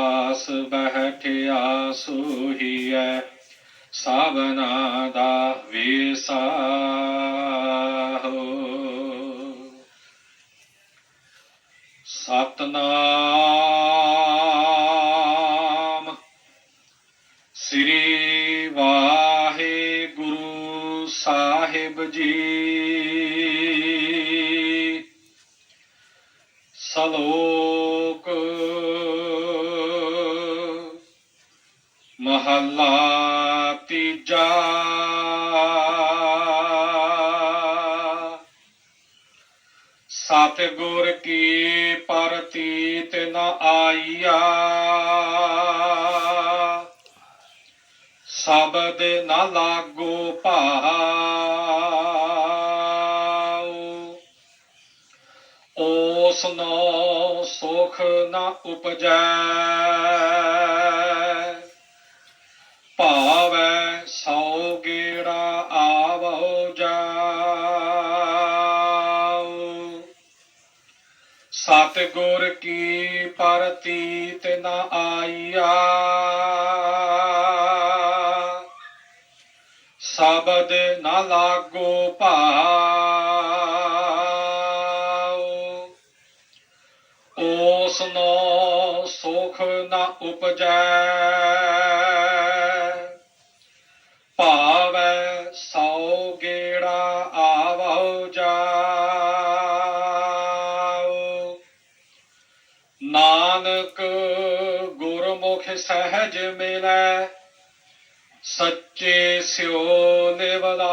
ਜਿਸ ਪਾਸ ਬਹਿਠਿਆ ਸੋਹੀਐ ਸਭਨਾ ਦਾ ਵਿਸਾਹੂ ਸਤਨਾਮ ਸ੍ਰੀ ਵਾਹਿਗੁਰੂ ਸਾਹਿਬ ਜੀ ਸਲੋਕ ਸਤਿਗੁਰ ਕੀ ਪਰਤੀਤ ਨ ਆਈਆ। ਸ਼ਬਦ ਨ ਲਾਗੋ ਭਾਉ। ਉਸ ਨੋ ਸੁਖ ਨ ਉਪਜੈ। ਭਾਵੈ ਸੋ ਗੁਰ ਕੀ ਪਰਤੀਤ ਨਾ ਆਈਆ। ਸ਼ਬਦ ਨਾ ਲਾਗੋ ਭਾਉ। ਉਸ ਨੋ ਸੁਖ ਨ ਉਪਜੈ। ਨਾਨਕ ਗੁਰਮੁਖ ਸਹਿਜ ਮਿਲੈ, ਸੱਚੇ ਸਿਓ ਨਿਵਲਾਉ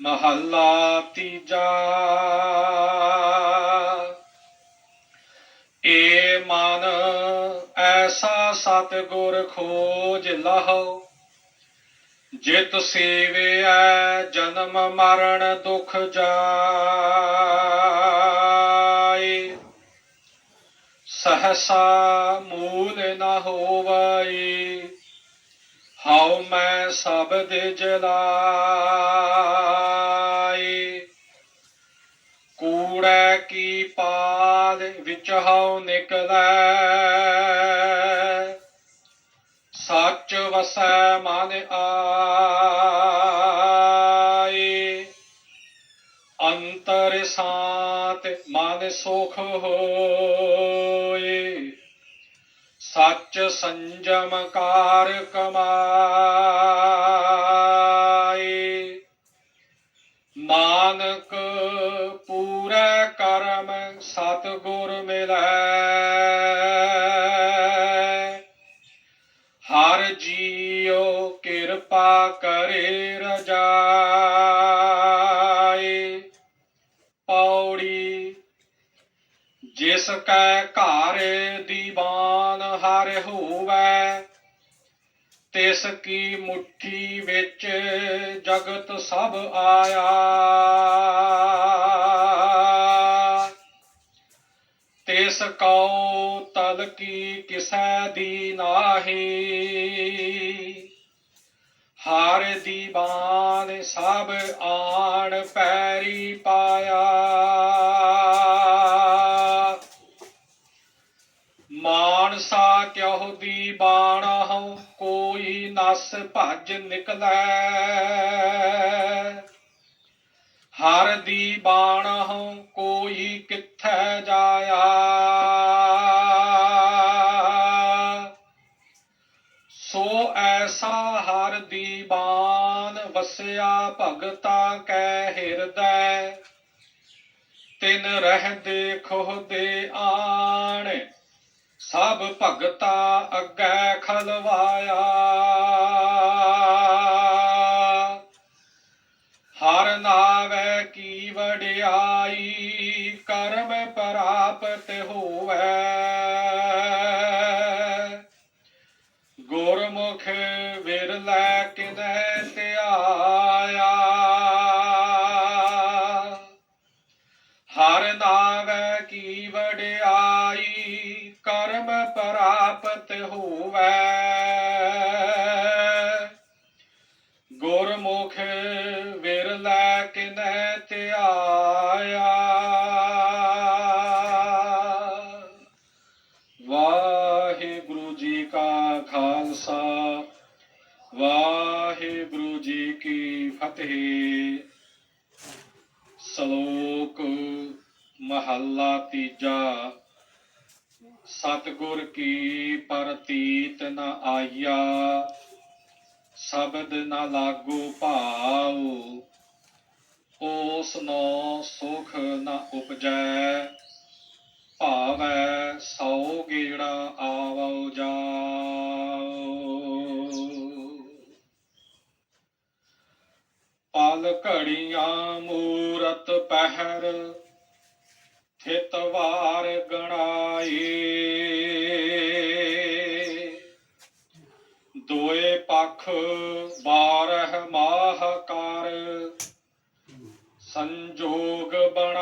ਮਹੱਲਾ ਤੀਜਾ, ਏ ਮਨ ਐਸਾ ਸਤਿਗੁਰ ਖੋਜ ਲਹੋ ਜਿਤ ਸੇਵਿਐ ਜਨਮ ਮਰਨ ਦੁਖ ਜਾਏ, ਸਹਸਾ ਮੂਲ ਨ ਹੋਵਈ, ਹਉ ਮੈਂ ਸਬਦ ਜਲਾਈ ਕੂੜੈ ਕੀ ਪਾਲ ਵਿੱਚ ਹਉ ਨਿਕਲੈ, ਸੱਚ ਵਸੈ ਸੁਖ ਹੋਏ। ਸੱਚ ਸੰਜਮ ਕਾਰ ਕਮਾਏ ਨਾਨਕ ਜਿਸ ਕੈ ਘਰ ਦੀਵਾਨ ਹਰ ਹੋਵੈ, ਤਿਸ ਕੀ ਮੁਠੀ ਵਿੱਚ ਜਗਤ ਸਭ ਆਇਆ। ਤਿਸ ਕਉ ਤਲ ਕੀ ਕਿਸੈ ਦੀ ਨਾਹੀ, ਹਾਰ ਦੀਵਾਨ ਸਭ ਆਣ ਪੈਰੀ ਪਾਇਆ। ਮਾਨਸਾ ਕਿਉ ਦੀ ਬਾਣਹੁ ਕੋਈ ਨਸ ਭੱਜ ਨਿਕਲੈ। ਹਰ ਦੀ ਬਾਣ ਬਾਣਹੁ ਕੋਈ ਕਿੱਥੈ ਜਾਇਆ। ਸੋ ਐਸਾ ਹਰ ਦੀ ਬਾਣ ਵਸਿਆ, ਭਗਤਾ ਕੈ ਹਿਰਦੈ। ਤਿਨ ਰਹਿੰਦੇ ਖੋਹ ਦੇ ਆਣ ਸਭ ਭਗਤਾ ਅੱਗੇ ਖਲਵਾਇਆ। ਹਰ ਨਾਵੇ ਕੀ ਵਡਿਆਈ ਕਰਮ ਪ੍ਰਾਪਤ ਹੋਵੇ। ਗੁਰਮੁਖ ਵਿਰਲਾ ਖਾਲਸਾ। ਵਾਹਿਗੁਰੂ ਜੀ ਕੀ ਫਤਿਹ। ਸ਼ਲੋਕ, ਮਹੱਲਾ ਤੀਜਾ। ਸਤਿਗੁਰ ਕੀ ਪ੍ਰਤੀਤ ਨ ਆਇਆ, ਸ਼ਬਦ ਨ ਲਾਗੂ ਭਾਉ। ਉਸ ਨੋ ਸੁਖ ਨ ਉਪਜੈ, ਭਾਵੈ ਸੌ ਗੇੜਾ ਘੜੀਆਂ ਮੂਰਤ ਪਹਿਰ ਥਿਤ ਵਾਰ ਗਣਾਏ ਦੋਏ ਪੱਖ ਬਾਰਹ ਮਾਹ ਕਰ ਸੰਜੋਗ ਬਣਾਏ